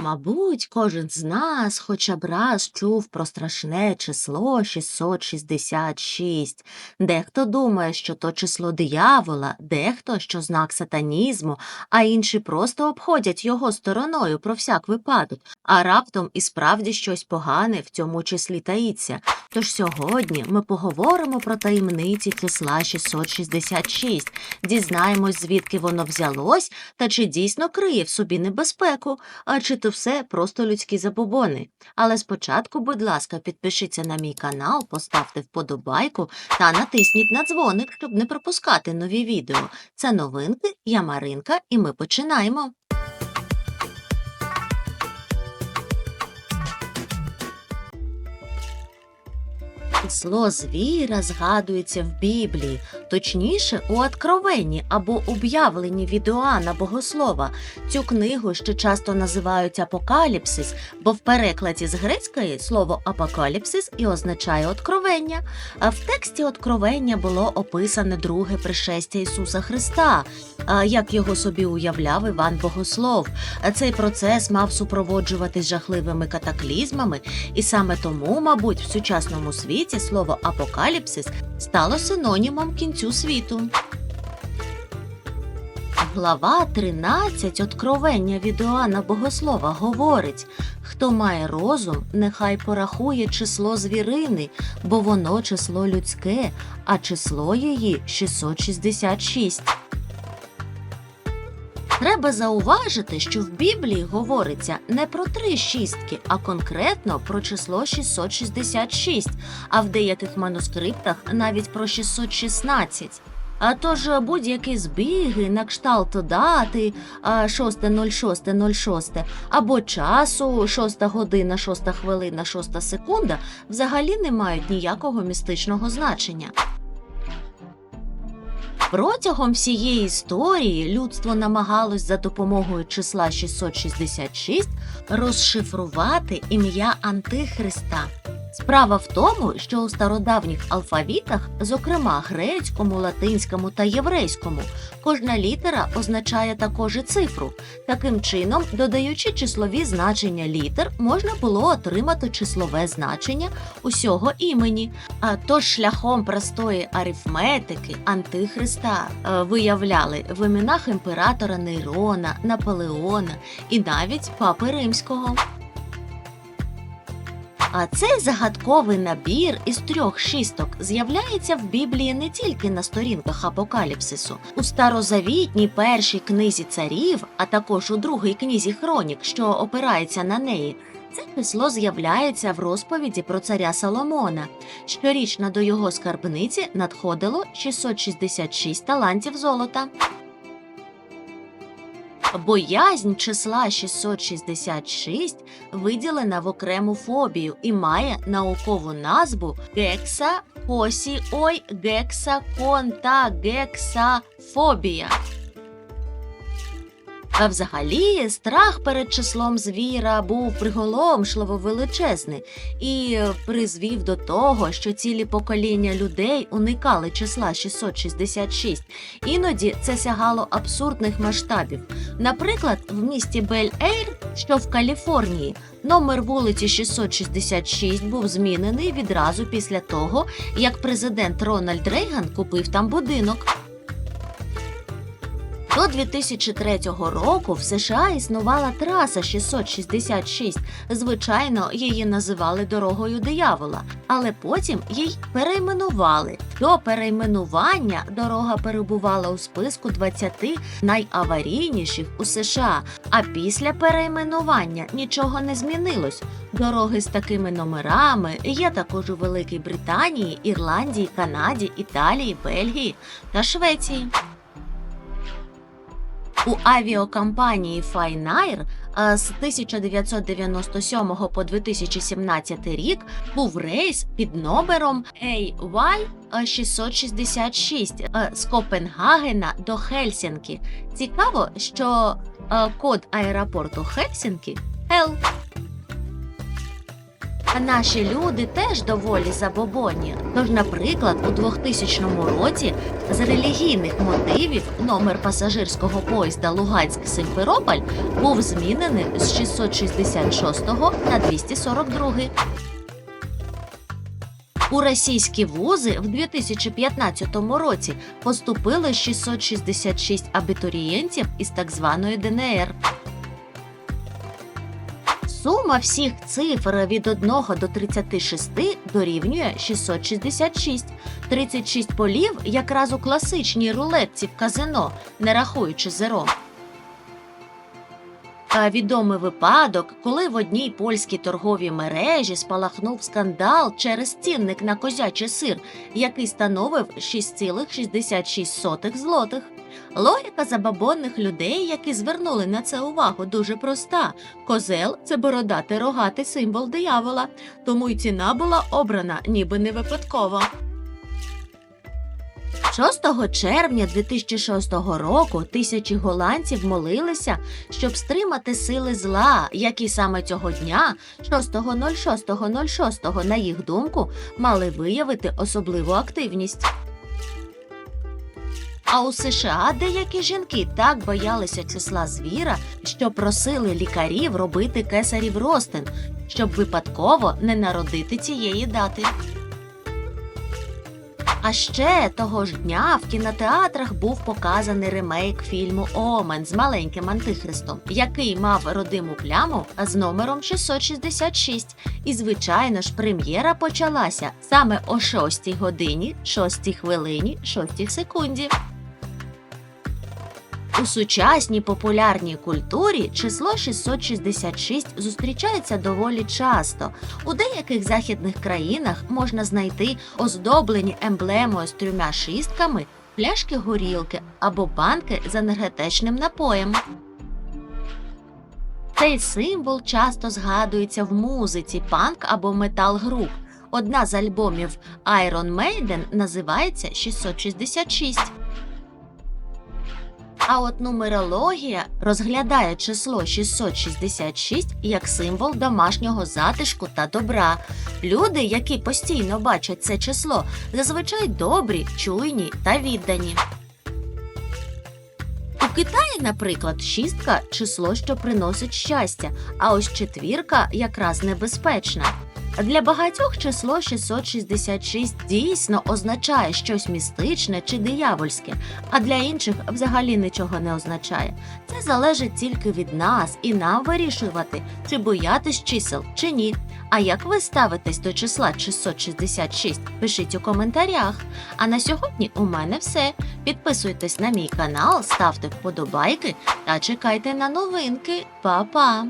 Мабуть, кожен з нас хоча б раз чув про страшне число 666. Дехто думає, що то число диявола, дехто, що знак сатанізму, а інші просто обходять його стороною про всяк випадок, а раптом і справді щось погане в цьому числі таїться. Тож сьогодні ми поговоримо про таємниці числа 666, дізнаємось, звідки воно взялось та чи дійсно криє в собі небезпеку, а чи то все просто людські забобони. Але спочатку, будь ласка, підпишіться на мій канал, поставте вподобайку та натисніть на дзвоник, щоб не пропускати нові відео. Це новинки, я Маринка, і ми починаємо. Число звіра згадується в Біблії, точніше у Откровенні або об'явленні від Іоанна Богослова. Цю книгу ще часто називають Апокаліпсис, бо в перекладі з грецької слово апокаліпсис і означає откровення. А в тексті откровення було описане друге пришестя Ісуса Христа, як його собі уявляв Іван Богослов. Цей процес мав супроводжуватись жахливими катаклізмами, і саме тому, мабуть, в сучасному світі слово апокаліпсис стало синонімом кінцю світу. Глава 13 Откровення від Іоанна Богослова говорить Хто має розум, нехай порахує число звірини, бо воно число людське, а число її 666. Треба зауважити, що в Біблії говориться не про три шістки, а конкретно про число 666, а в деяких манускриптах навіть про 616. А тож будь-які збіги на кшталт дати а, 6.06.06 або часу 6 година, 6 хвилина, 6 секунда взагалі не мають ніякого містичного значення. Протягом всієї історії людство намагалось за допомогою числа 666 розшифрувати ім'я Антихриста. Справа в тому, що у стародавніх алфавітах, зокрема грецькому, латинському та єврейському, кожна літера означає також і цифру. Таким чином, додаючи числові значення літер, можна було отримати числове значення усього імені. А тож шляхом простої арифметики Антихриста е, виявляли в іменах імператора Нейрона, Наполеона і навіть папи римського. А цей загадковий набір із трьох шісток з'являється в Біблії не тільки на сторінках апокаліпсису. У старозавітній першій книзі царів, а також у другій книзі хронік, що опирається на неї. Це число з'являється в розповіді про царя Соломона. Щорічно до його скарбниці надходило 666 талантів золота. Боязнь числа 666 виділена в окрему фобію і має наукову назву гекса осіой гексаконтагексафобія. А взагалі, страх перед числом звіра був приголомшливо величезний і призвів до того, що цілі покоління людей уникали числа 666. Іноді це сягало абсурдних масштабів. Наприклад, в місті Бель-Ейр, що в Каліфорнії, номер вулиці 666 був змінений відразу після того, як президент Рональд Рейган купив там будинок. До 2003 року в США існувала траса 666. Звичайно, її називали дорогою диявола, але потім їй перейменували. До перейменування дорога перебувала у списку 20 найаварійніших у США. А після перейменування нічого не змінилось. Дороги з такими номерами є також у Великій Британії, Ірландії, Канаді, Італії, Бельгії та Швеції. У авіакомпанії Файнайр з 1997 по 2017 рік був рейс під номером AY666 е, з Копенгагена до Хельсінкі. Цікаво, що е, код аеропорту Хельсінкі L. А наші люди теж доволі забобонні. Тож, наприклад, у 2000 році з релігійних мотивів номер пасажирського поїзда Луганськ-Симферополь був змінений з 666 на 242. У російські вузи в 2015 році поступили 666 абітурієнтів із так званої ДНР. Сума всіх цифр від 1 до 36 дорівнює 666. 36 полів якраз у класичній рулетці в казино, не рахуючи зеро. А відомий випадок, коли в одній польській торговій мережі спалахнув скандал через цінник на козячий сир, який становив 6,66 злотих. Логіка забабонних людей, які звернули на це увагу, дуже проста. Козел це бородатий рогатий символ диявола, тому й ціна була обрана ніби не випадково. 6 червня 2006 року тисячі голландців молилися, щоб стримати сили зла, які саме цього дня, 6.06.06, на їх думку, мали виявити особливу активність. А у США деякі жінки так боялися числа звіра, що просили лікарів робити кесарів ростин, щоб випадково не народити цієї дати. А ще того ж дня в кінотеатрах був показаний ремейк фільму Омен з маленьким антихристом, який мав родиму пляму з номером 666. І, звичайно ж, прем'єра почалася саме о 6 годині, 6 хвилині, 6 секунді. У сучасній популярній культурі число 666 зустрічається доволі часто. У деяких західних країнах можна знайти оздоблені емблемою з трьома шістками, пляшки горілки або банки з енергетичним напоєм. Цей символ часто згадується в музиці панк або метал груп. Одна з альбомів Iron Maiden називається 666. А от нумерологія розглядає число 666 як символ домашнього затишку та добра. Люди, які постійно бачать це число, зазвичай добрі, чуйні та віддані. У Китаї, наприклад, шістка число, що приносить щастя, а ось четвірка якраз небезпечна. Для багатьох число 666 дійсно означає щось містичне чи диявольське, а для інших взагалі нічого не означає. Це залежить тільки від нас і нам вирішувати, чи боятись чисел, чи ні. А як ви ставитесь до числа 666? Пишіть у коментарях. А на сьогодні у мене все. Підписуйтесь на мій канал, ставте вподобайки та чекайте на новинки. Па-па!